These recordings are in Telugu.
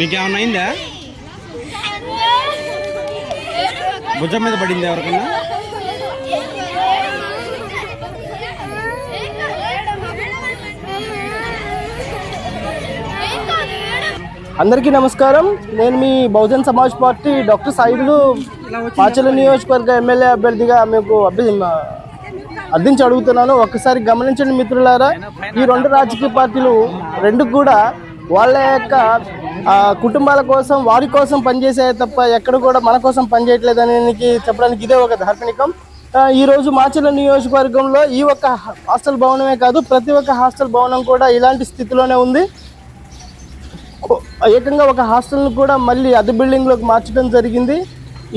నీకేమన్నా అయిందా? భుజం మీద పడింది ఎవరికన్నా? అందరికీ నమస్కారం. నేను మీ బహుజన్ సమాజ్ పార్టీ డాక్టర్ సాయిలు పాచల నియోజకవర్గ ఎమ్మెల్యే అభ్యర్థిగా మీకు అభ్య అర్థించి అడుగుతున్నాను. ఒక్కసారి గమనించండి మిత్రులారా ఈ రెండు రాజకీయ పార్టీలు రెండు కూడా వాళ్ళ యొక్క కుటుంబాల కోసం వారి కోసం పనిచేసే తప్ప ఎక్కడ కూడా మన కోసం పనిచేయట్లేదని చెప్పడానికి ఇదే ఒక దార్శనికం ఈరోజు ఈ రోజు నియోజకవర్గంలో ఈ ఒక్క హాస్టల్ భవనమే కాదు ప్రతి ఒక్క హాస్టల్ భవనం కూడా ఇలాంటి స్థితిలోనే ఉంది. ఏకంగా ఒక హాస్టల్ను కూడా మళ్ళీ అది బిల్డింగ్లోకి మార్చడం జరిగింది.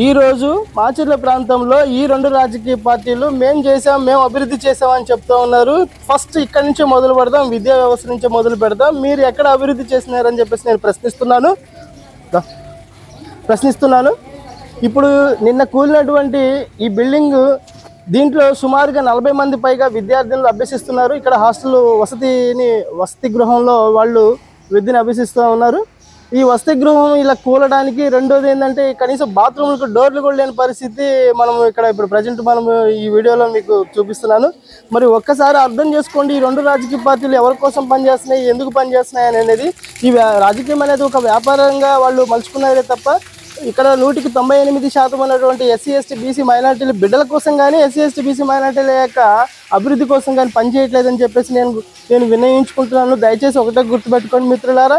ఈరోజు మాచర్ల ప్రాంతంలో ఈ రెండు రాజకీయ పార్టీలు మేం చేసాం మేము అభివృద్ధి చేసామని చెప్తా ఉన్నారు. ఫస్ట్ ఇక్కడి నుంచే మొదలు పెడదాం విద్యా వ్యవస్థ నుంచి మొదలు పెడదాం. మీరు ఎక్కడ అభివృద్ధి చేసినారని చెప్పేసి నేను ప్రశ్నిస్తున్నాను. ప్రశ్నిస్తున్నాను. ఇప్పుడు నిన్న కూలినటువంటి ఈ బిల్డింగ్ దీంట్లో సుమారుగా నలభై మంది పైగా విద్యార్థులు అభ్యసిస్తున్నారు. ఇక్కడ హాస్టల్ వసతిని వసతి గృహంలో వాళ్ళు విద్యను అభ్యసిస్తూ ఉన్నారు. ఈ వసతి గృహం ఇలా కూలడానికి రెండోది ఏంటంటే కనీసం బాత్రూమ్లకు డోర్లు కూడా లేని పరిస్థితి మనం ఇక్కడ ఇప్పుడు ప్రజెంట్ మనం ఈ వీడియోలో మీకు చూపిస్తున్నాను. మరి ఒక్కసారి అర్థం చేసుకోండి ఈ రెండు రాజకీయ పార్టీలు ఎవరి కోసం పనిచేస్తున్నాయి ఎందుకు పనిచేస్తున్నాయి అనేది. ఈ వ్యా- రాజకీయం అనేది ఒక వ్యాపారంగా వాళ్ళు మలుచుకున్నారే తప్ప ఇక్కడ నూటికి తొంభై ఎనిమిది శాతం ఉన్నటువంటి ఎస్సీ ఎస్టీ బీసీ మైనార్టీల బిడ్డల కోసం కానీ ఎస్సీ ఎస్టీ బీసీ మైనార్టీల యొక్క అభివృద్ధి కోసం కానీ పనిచేయట్లేదని చెప్పేసి నేను నేను వినయించుకుంటున్నాను దయచేసి ఒకటే గుర్తుపెట్టుకోండి మిత్రులారా.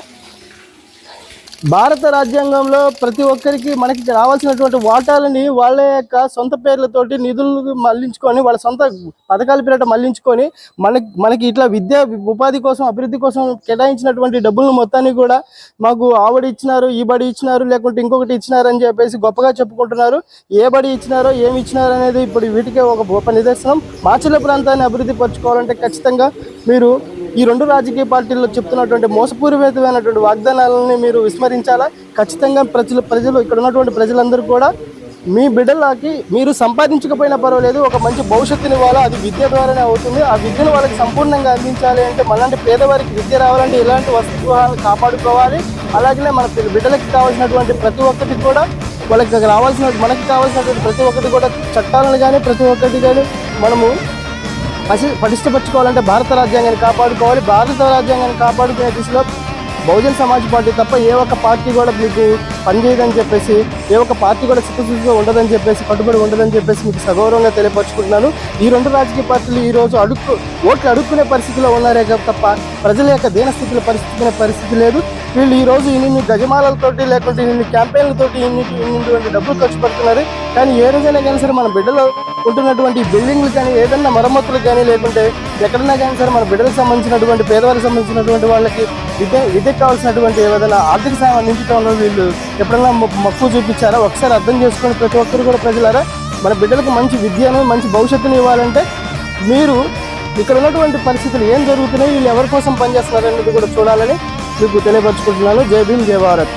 భారత రాజ్యాంగంలో ప్రతి ఒక్కరికి మనకి రావాల్సినటువంటి వాటాలని వాళ్ళ యొక్క సొంత పేర్లతోటి నిధులు మళ్ళించుకొని వాళ్ళ సొంత పథకాల పేరిట మళ్ళించుకొని మనకి మనకి ఇట్లా విద్యా ఉపాధి కోసం అభివృద్ధి కోసం కేటాయించినటువంటి డబ్బులను మొత్తాన్ని కూడా మాకు ఆవిడ ఇచ్చినారు ఈ బడి ఇచ్చినారు లేకుంటే ఇంకొకటి ఇచ్చినారు అని చెప్పేసి గొప్పగా చెప్పుకుంటున్నారు. ఏ బడి ఇచ్చినారో ఏమి ఇచ్చినారు అనేది ఇప్పుడు వీటికే ఒక గొప్ప నిదర్శనం. మాచల ప్రాంతాన్ని అభివృద్ధి పరచుకోవాలంటే ఖచ్చితంగా మీరు ఈ రెండు రాజకీయ పార్టీల్లో చెప్తున్నటువంటి మోసపూరితమైనటువంటి వాగ్దానాలని మీరు విస్మరించాలా? ఖచ్చితంగా ప్రజలు ప్రజలు ఇక్కడ ఉన్నటువంటి ప్రజలందరూ కూడా మీ బిడ్డలకి మీరు సంపాదించకపోయినా పర్వాలేదు ఒక మంచి భవిష్యత్తుని ఇవ్వాలా అది విద్య ద్వారానే అవుతుంది. ఆ విద్యను వాళ్ళకి సంపూర్ణంగా అందించాలి అంటే మనలాంటి పేదవారికి విద్య రావాలంటే ఇలాంటి వసతి కాపాడుకోవాలి. అలాగనే మన బిడ్డలకి కావాల్సినటువంటి ప్రతి ఒక్కటి కూడా వాళ్ళకి రావాల్సిన మనకి కావాల్సినటువంటి ప్రతి ఒక్కటి కూడా చట్టాలను కానీ ప్రతి ఒక్కటి కానీ మనము పసి పటిష్టపరచుకోవాలంటే భారత రాజ్యాంగాన్ని కాపాడుకోవాలి. భారత రాజ్యాంగాన్ని కాపాడుకునే దిశలో బహుజన్ సమాజ్ పార్టీ తప్ప ఏ ఒక్క పార్టీ కూడా మీకు పనిచేయదని చెప్పేసి ఏ ఒక్క పార్టీ కూడా చిత్తశుద్ధిగా ఉండదని చెప్పేసి కట్టుబడి ఉండదని చెప్పేసి మీకు సగౌరవంగా తెలియపరుచుకుంటున్నాను. ఈ రెండు రాజకీయ పార్టీలు ఈ రోజు అడుక్కు ఓట్లు అడుక్కునే పరిస్థితిలో ఉన్నారే తప్ప ప్రజల యొక్క దీనస్థితిలో పరిస్థితి పరిస్థితి లేదు. వీళ్ళు ఈ రోజు ఇన్ని గజమాలతోటి లేకుంటే ఇన్ని క్యాంపెయిన్లతోటి ఇన్ని ఇన్ని డబ్బులు ఖర్చు పెడుతున్నారు. కానీ ఏ రోజైనా కానీ సరే మన బిడ్డలు ఉంటున్నటువంటి బిల్డింగ్లు కానీ ఏదైనా మరమ్మతులు కానీ లేకుంటే ఎక్కడన్నా కానీ సరే మన బిడ్డలకు సంబంధించినటువంటి పేదవాళ్ళకి సంబంధించినటువంటి వాళ్ళకి ఇదే ఇదే కావాల్సినటువంటి ఏదైనా ఆర్థిక సాయం అందించడంలో వీళ్ళు ఎప్పుడైనా మక్కువ చూపించారా? ఒకసారి అర్థం చేసుకుని ప్రతి ఒక్కరు కూడా ప్రజలారా మన బిడ్డలకు మంచి విద్యను మంచి భవిష్యత్తును ఇవ్వాలంటే మీరు ఇక్కడ ఉన్నటువంటి పరిస్థితులు ఏం జరుగుతున్నాయి వీళ్ళు ఎవరి కోసం పనిచేస్తున్నారు అనేది కూడా చూడాలని మీకు తెలియపరచుకుంటున్నాను. జై భీమ్ జై భారత్.